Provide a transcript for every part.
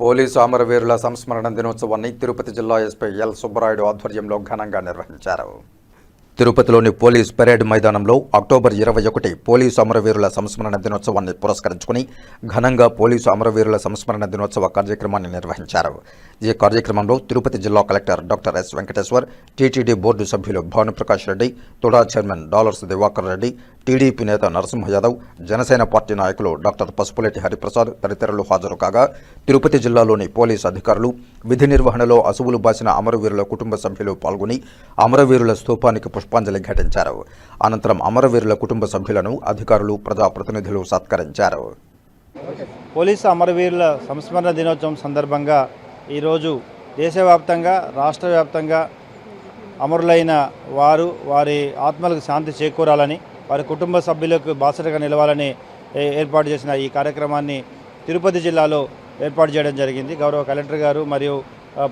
Police అమరవీరుల సంస్మరణ దినోత్సవాన్ని తిరుపతి జిల్లా ఎస్పీ ఎల్ సుబ్బరాయుడు ఆధ్వర్యంలో ఘనంగా నిర్వహించారు. తిరుపతిలోని పోలీస్ పెరేడ్ మైదానంలో అక్టోబర్ ఇరవై ఒకటి పోలీసు అమరవీరుల సంస్మరణ దినోత్సవాన్ని పురస్కరించుకుని ఘనంగా పోలీసు అమరవీరుల సంస్మరణ దినోత్సవ కార్యక్రమాన్ని నిర్వహించారు. ఈ కార్యక్రమంలో తిరుపతి జిల్లా collector doctor S Venkateshwar TTD board సభ్యులు Bhanuprakash Reddy TUDA chairman dollars Diwakar Reddy TDP నేత నరసింహ యాదవ్ జనసేన పార్టీ నాయకులు డాక్టర్ పసుపులేటి హరిప్రసాద్ తదితరులు హాజరు కాగా తిరుపతి జిల్లాలోని పోలీసు అధికారులు విధి నిర్వహణలో అసువులు బాసిన అమరవీరుల కుటుంబ సభ్యులు పాల్గొని అమరవీరుల స్తూపానికి పుష్పాంజలి ఘటించారు. అనంతరం అమరవీరుల కుటుంబ సభ్యులను అధికారులు ప్రజాప్రతినిధులు సత్కరించారు. పోలీసు అమరవీరుల సంస్మరణ దినోత్సవం సందర్భంగా ఈరోజు దేశవ్యాప్తంగా రాష్ట్ర వ్యాప్తంగా అమరులైన వారు వారి ఆత్మలకు శాంతి చేకూరాలని వారి కుటుంబ సభ్యులకు బాసటగా నిలవాలని ఏర్పాటు చేసిన ఈ కార్యక్రమాన్ని తిరుపతి జిల్లాలో ఏర్పాటు చేయడం జరిగింది. గౌరవ కలెక్టర్ గారు మరియు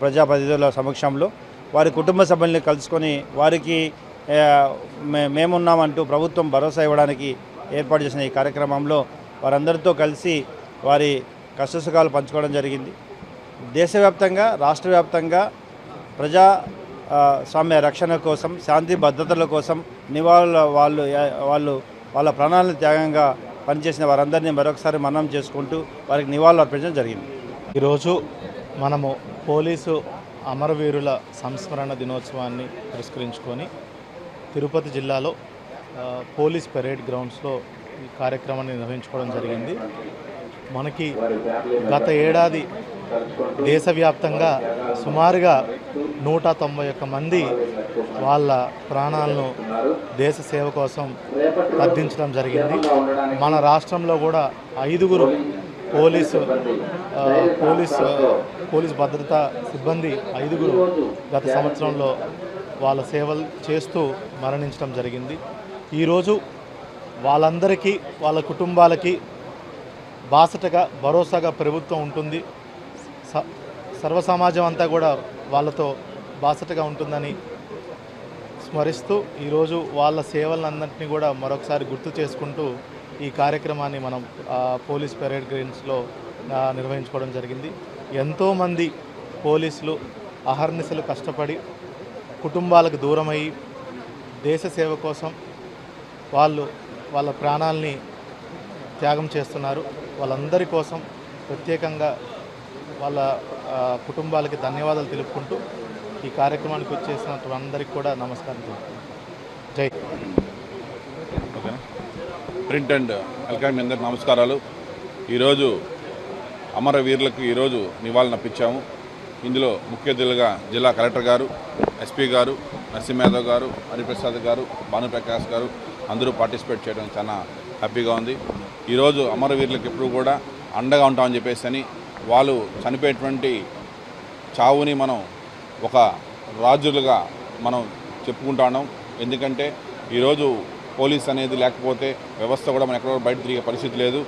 ప్రజాప్రతినిధుల సమక్షంలో వారి కుటుంబ సభ్యుల్ని కలుసుకొని వారికి మేమున్నామంటూ ప్రభుత్వం భరోసా ఇవ్వడానికి ఏర్పాటు చేసిన ఈ కార్యక్రమంలో వారందరితో కలిసి వారి కష్టసుఖాలు పంచుకోవడం జరిగింది. దేశవ్యాప్తంగా రాష్ట్ర వ్యాప్తంగా ప్రజా స్వామ్య రక్షణ కోసం శాంతి భద్రతల కోసం నివాళుల వాళ్ళు వాళ్ళు వాళ్ళ ప్రాణాలను త్యాగంగా పనిచేసిన వారందరినీ మరొకసారి మనం చేసుకుంటూ వారికి నివాళులు అర్పించడం జరిగింది. ఈరోజు మనము పోలీసు అమరవీరుల సంస్మరణ దినోత్సవాన్ని పురస్కరించుకొని తిరుపతి జిల్లాలో పోలీస్ పెరేడ్ గ్రౌండ్స్లో ఈ కార్యక్రమాన్ని నిర్వహించుకోవడం జరిగింది. మనకి గత ఏడాది దేశవ్యాప్తంగా సుమారుగా నూట తొంభై ఒక్క మంది వాళ్ళ ప్రాణాలను దేశ సేవ కోసం అర్థించడం జరిగింది. మన రాష్ట్రంలో కూడా ఐదుగురు పోలీసు పోలీసు పోలీస్ భద్రతా సిబ్బంది ఐదుగురు గత సంవత్సరంలో వాళ్ళ సేవలు చేస్తూ మరణించడం జరిగింది. ఈరోజు వాళ్ళందరికీ వాళ్ళ కుటుంబాలకి బాసటగా భరోసాగా ప్రభుత్వం ఉంటుంది. స- సర్వసమాజం అంతా కూడా వాళ్ళతో బాసటగా ఉంటుందని స్మరిస్తూ ఈరోజు వాళ్ళ సేవలందరినీ కూడా మరొకసారి గుర్తు చేసుకుంటూ ఈ కార్యక్రమాన్ని మనం పోలీస్ పెరేడ్ గ్రీన్స్లో నిర్వహించుకోవడం జరిగింది. ఎంతోమంది పోలీసులు అహర్నిశలు కష్టపడి కుటుంబాలకు దూరమయ్యి దేశ సేవ కోసం వాళ్ళు వాళ్ళ ప్రాణాలని త్యాగం చేస్తున్నారు. వాళ్ళందరి కోసం ప్రత్యేకంగా వాళ్ళ కుటుంబాలకి ధన్యవాదాలు తెలుపుకుంటూ ఈ కార్యక్రమానికి వచ్చేసినటువంటి అందరికీ కూడా నమస్కారం జై ప్రింట్ అండ్ ఎలక్ట్రానిక్ అందరికి నమస్కారాలు. ఈరోజు అమరవీరులకు ఈరోజు నివాళులర్పించాము. ఇందులో ముఖ్య అతిథులుగా జిల్లా కలెక్టర్ గారు ఎస్పీ గారు నరసింహయాదవ్ గారు హరిప్రసాద్ గారు భానుప్రకాష్ గారు అందరూ పార్టిసిపేట్ చేయడం చాలా హ్యాపీగా ఉంది. ఈరోజు అమరవీరులకు ఎప్పుడు కూడా అండగా ఉంటామని చెప్పేసి అని వాళ్ళు చనిపోయేటువంటి చావుని మనం ఒక రాజులుగా మనం చెప్పుకుంటా ఎందుకంటే ఈరోజు పోలీస్ అనేది లేకపోతే వ్యవస్థ కూడా మనం ఎక్కడో బయట తిరిగే పరిస్థితి లేదు.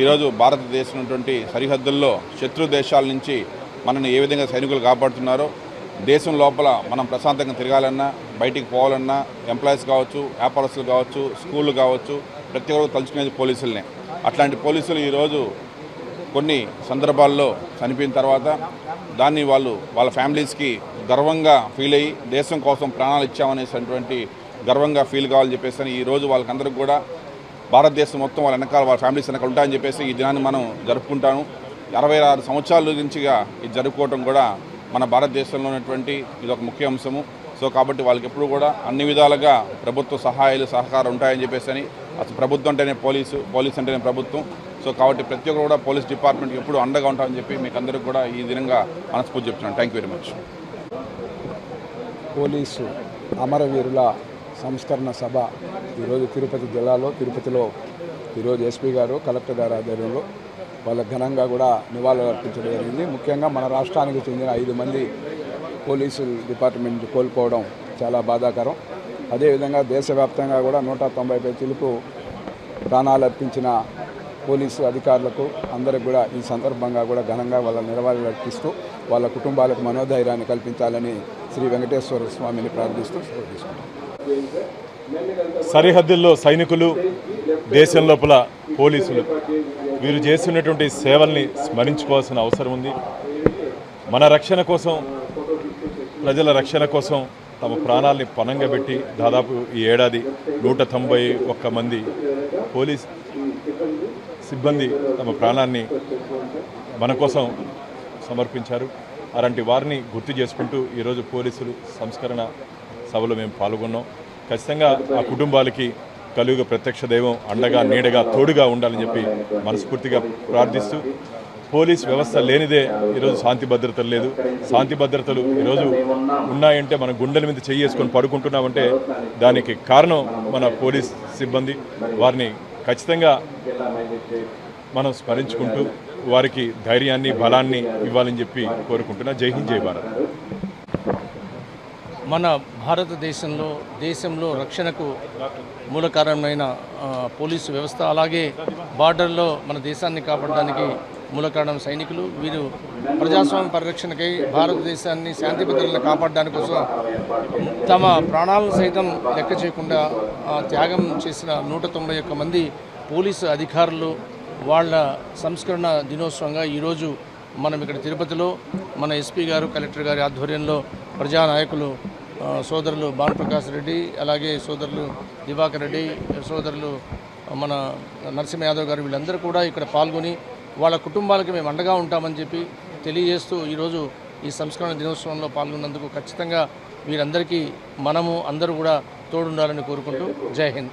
ఈరోజు భారతదేశం ఉన్నటువంటి సరిహద్దుల్లో శత్రు దేశాల నుంచి మనల్ని ఏ విధంగా సైనికులు కాపాడుతున్నారో దేశం లోపల మనం ప్రశాంతంగా తిరగాలన్నా బయటికి పోవాలన్నా ఎంప్లాయీస్ కావచ్చు వ్యాపారస్తులు కావచ్చు స్కూళ్ళు కావచ్చు ప్రతి ఒక్కరు తలుచుకునేది పోలీసులనే. అట్లాంటి పోలీసులు ఈరోజు కొన్ని సందర్భాల్లో చనిపోయిన తర్వాత దాన్ని వాళ్ళు వాళ్ళ ఫ్యామిలీస్కి గర్వంగా ఫీల్ అయ్యి దేశం కోసం ప్రాణాలు ఇచ్చామనేసినటువంటి గర్వంగా ఫీల్ కావాలని చెప్పేసి అని ఈరోజు వాళ్ళకందరికీ కూడా భారతదేశం మొత్తం వాళ్ళ వెనకాల వాళ్ళ ఫ్యామిలీస్ వెనకాల ఉంటాయని చెప్పేసి ఈ దినాన్ని మనం జరుపుకుంటాము అరవై ఆరు సంవత్సరాల నుంచిగా ఇది జరుపుకోవటం కూడా మన భారతదేశంలో ఉన్నటువంటి ఇది ఒక ముఖ్య అంశము. సో కాబట్టి వాళ్ళకి ఎప్పుడు కూడా అన్ని విధాలుగా ప్రభుత్వ సహాయాలు సహకారం ఉంటాయని చెప్పేసి అని అసలు ప్రభుత్వం అంటేనే పోలీసు పోలీస్ అంటేనే ప్రభుత్వం. సో కాబట్టి ప్రతి ఒక్కరు కూడా పోలీస్ డిపార్ట్మెంట్కి ఎప్పుడు అండగా ఉంటామని చెప్పి మీకు అందరికీ కూడా ఈ దినంగా మనస్ఫూర్తి చెప్తున్నాను. థ్యాంక్ వెరీ మచ్ పోలీసు అమరవీరుల సంస్కరణ సభ ఈరోజు తిరుపతి జిల్లాలో తిరుపతిలో ఈరోజు ఎస్పీ గారు కలెక్టర్ గారి ఆధ్వర్యంలో వాళ్ళ ఘనంగా కూడా నివాళులు అర్పించడం జరిగింది. ముఖ్యంగా మన రాష్ట్రానికి చెందిన ఐదు మంది పోలీసు డిపార్ట్మెంట్ కోల్పోవడం చాలా బాధాకరం. అదేవిధంగా దేశవ్యాప్తంగా కూడా నూట తొంభై పై చిలుపు ప్రాణాలు అర్పించిన పోలీసు అధికారులకు అందరికి కూడా ఈ సందర్భంగా కూడా ఘనంగా వాళ్ళ నివాళులు అర్పిస్తూ వాళ్ళ కుటుంబాలకు మనోధైర్యాన్ని కల్పించాలని శ్రీ వెంకటేశ్వర స్వామిని ప్రార్థిస్తూ తీసుకుంటాం సరిహద్దుల్లో సైనికులు దేశం లోపల పోలీసులు. వీరు చేస్తున్నటువంటి సేవల్ని స్మరించుకోవాల్సిన అవసరం ఉంది. మన రక్షణ కోసం ప్రజల రక్షణ కోసం తమ ప్రాణాల్ని పణంగా పెట్టి దాదాపు ఈ ఏడాది నూట తొంభై ఒక్క మంది పోలీస్ సిబ్బంది తమ ప్రాణాన్ని మన కోసం సమర్పించారు. అలాంటి వారిని గుర్తు చేసుకుంటూ ఈరోజు పోలీసులు సంస్కరణ సభలో మేము పాల్గొన్నాం. ఖచ్చితంగా ఆ కుటుంబాలకి కలియుగ ప్రత్యక్ష దైవం అండగా నీడగా తోడుగా ఉండాలని చెప్పి మనస్ఫూర్తిగా ప్రార్థిస్తూ పోలీస్ వ్యవస్థ లేనిదే ఈరోజు శాంతి భద్రతలు లేదు. శాంతి భద్రతలు ఈరోజు ఉన్నాయంటే మన గుండెల మీద చేసుకొని పడుకుంటున్నామంటే దానికి కారణం మన పోలీస్ సిబ్బంది. వారిని ఖచ్చితంగా మనం స్మరించుకుంటూ వారికి ధైర్యాన్ని బలాన్ని ఇవ్వాలని చెప్పి కోరుకుంటున్నా. జై హింద్ జై భారత్. మన భారతదేశంలో దేశంలో రక్షణకు మూలకారణమైన పోలీసు వ్యవస్థ అలాగే బార్డర్లో మన దేశాన్ని కాపాడడానికి మూలకారణం సైనికులు. వీరు ప్రజాస్వామ్య పరిరక్షణకై భారతదేశాన్ని శాంతి భద్రతలను కాపాడడాని కోసం తమ ప్రాణాలను సైతం లెక్క చేయకుండా త్యాగం చేసిన నూట తొంభై ఒక్క మంది పోలీసు అధికారులు వాళ్ళ సంస్కరణ దినోత్సవంగా ఈరోజు మనం ఇక్కడ తిరుపతిలో మన ఎస్పీ గారు కలెక్టర్ గారి ఆధ్వర్యంలో ప్రజానాయకులు సోదరులు భానుప్రకాష్ రెడ్డి అలాగే సోదరులు దివాకర్ రెడ్డి సోదరులు మన నరసింహ యాదవ్ గారు వీళ్ళందరూ కూడా ఇక్కడ పాల్గొని వాళ్ళ కుటుంబాలకి మేము అండగా ఉంటామని చెప్పి తెలియజేస్తూ ఈరోజు ఈ సంస్కరణ దినోత్సవంలో పాల్గొన్నందుకు ఖచ్చితంగా వీరందరికీ మనము అందరూ కూడా తోడుండాలని కోరుకుంటూ జై హింద్.